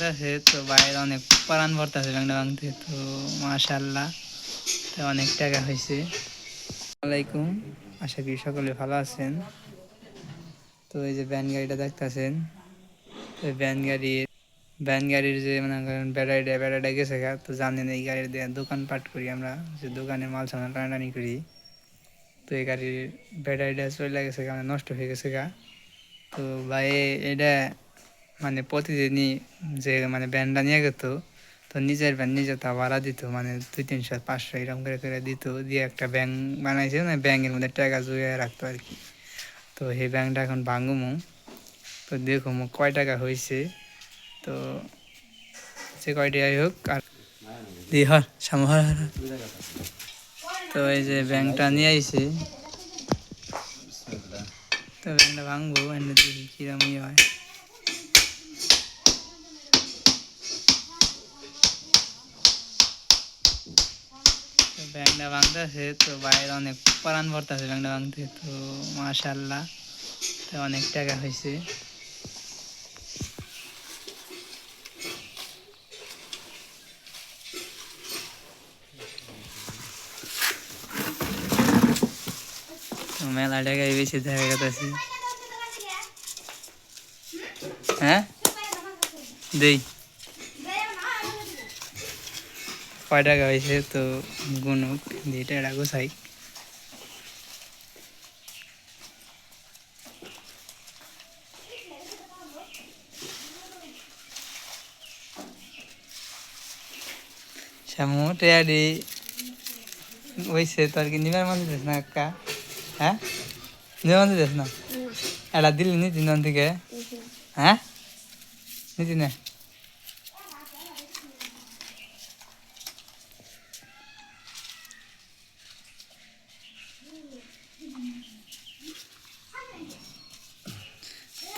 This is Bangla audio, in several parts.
ভাঙতেছে তো বাইরে অনেক পরাণ ভরতেছে ব্যাংটা ভাঙতে তো মাশাল্লাহ তো অনেক টাকা হয়েছে। আলাইকুম আশা করি সকলে ভালো আছেন। তো এই যে ভ্যান গাড়িটা দেখতেছেন, তো ভ্যান গাড়ির ভ্যান গাড়ির যে মনে বেড়াইটা বেড়াইটা গেছে তো জানেন এই গাড়ির দিয়ে দোকান পাট করি আমরা, যে দোকানে মাল সামান টানাটানি করি। তো এই গাড়ির ব্যাটারিটা চলে গেছে গা মানে নষ্ট হয়ে গেছে গা। তো ভাই, এটা মানে প্রতিদিনই যে মানে ব্যানটা নিয়ে যেত তো নিজের ব্যান নিজে তা ভাড়া দিত মানে দুই তিনশো, পাঁচশো এরকম করে করে দিত, দিয়ে একটা ব্যাংক বানাইছে না ব্যাংকের মধ্যে টাকা জুয়ে রাখতো আর কি। তো সেই ব্যাংকটা এখন ভাঙুমু তো দেখো কয় টাকা হয়েছে তো সে কয়টি যাই হোক, আর দি হর সামনে হর হর হর। তো এই যে ব্যাংকটা নিয়ে আইছে, তো ব্যাংকটা ভাঙবো, এনে দেখি কিরম ইয়ে হয়। তো ব্যাংকটা ভাঙতেছে, তো বাইরে অনেক পরাণ ভরতেছে ব্যাংকটা ভাঙতে, তো মাশাল্লাহ তো অনেক টাকা হয়েছে। মেলা টাকায় বেশি দেখা গেছে হ্যাঁ? দেই। কয় টাকা হয়েছে তো গুনুক দিয়ে টাকা গোছাই শ্যামু টেয়ারি। হয়েছে তোর কি নিবার মন দিস না একা হ্যাঁ? নিবার মন দিস না? এটা দিলি নি তিন থেকে? হ্যাঁ? নিতি না।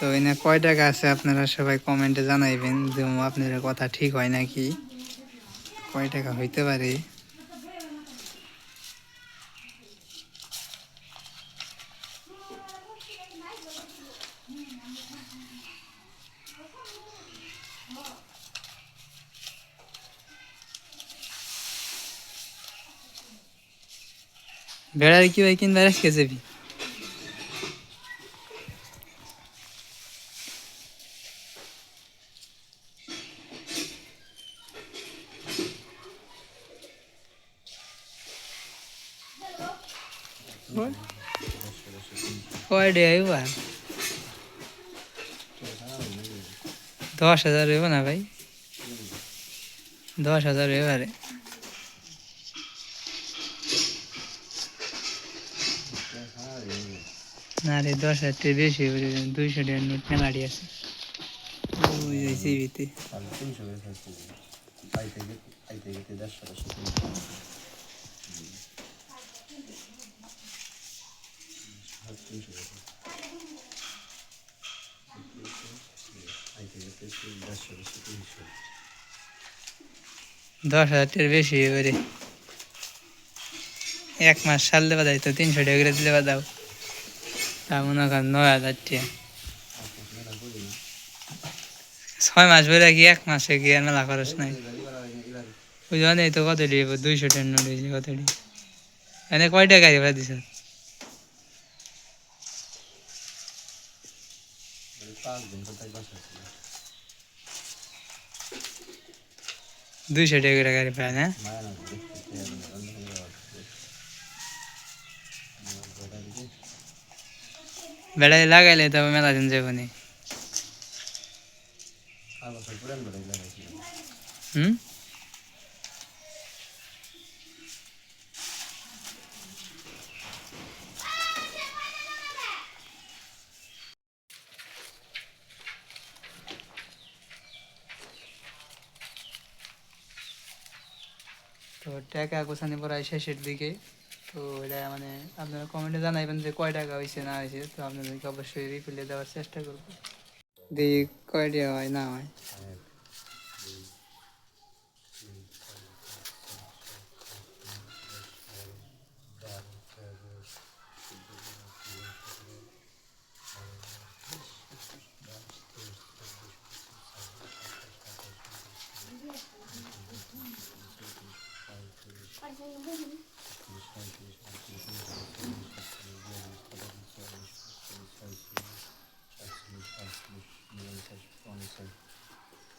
তো এনে কয় টাকা আছে আপনারা সবাই কমেন্টে জানাইবেন যে আপনার কথা ঠিক হয় নাকি? কয় টাকা হইতে পারে? বেড়ার কি ভাই কিনবার আজকে যাবি? কয় ডে আইব দশ হাজার হইব না ভাই? দশ হাজার এবারে না রে দশ হাজার টাকা বেশি হইব রে, দুইশো টাকার নোট মেলাটি আছে। ওই সিবিতে তিনশো। দশ হাজার টাকার বেশি এবারে এক মাস দেওয়া যায় তো তিনশো টাকা করে দিলে দাও। তা মনে কর নয় হাজার টাকা। ছয় মাস বলে কি এক মাসে কি মেলা খরচ নাই? জন্য তো কত দিব দুইশো নোট কত ডি এনে কয় টাকা এবার দিছ? দুইশো টাকা করে গাড়ি প্রায় হ্যাঁ মায়া না দেখতে বেড়াই লাগাইলে তবে মেলা দিন যাব নি আর বছর পুরান বেড়াই লাগাইছিলাম হুম তো টাকা গোছানি পড়ায় শেষের দিকে। তো এটা মানে আপনারা কমেন্টে জানাইবেন যে কয় টাকা হয়েছে না হয়েছে তো আপনাদেরকে অবশ্যই রিপ্লাই দেওয়ার চেষ্টা করব। দেখি কয়টা হয়, না হয়?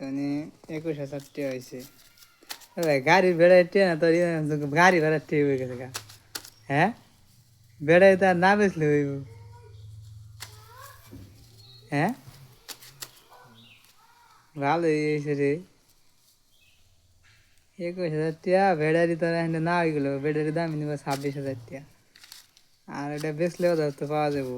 মানে একুশ হাজার টাকা হয়েছে গাড়ির বেড়ায় টে না তোর গাড়ি ভাড়া টে হয়ে গেছে গা? হ্যাঁ? বেড়ায় তার না বেচলে হইব। হ্যাঁ? ভালো হয়েছে রে। একুশ হাজার বেড়ারি তোর এখানে না হয়ে গেলো বেড়ারি দাম নিব ছাব্বিশ হাজার টাকা। আর এটা বেচলেও তো পাওয়া যাব।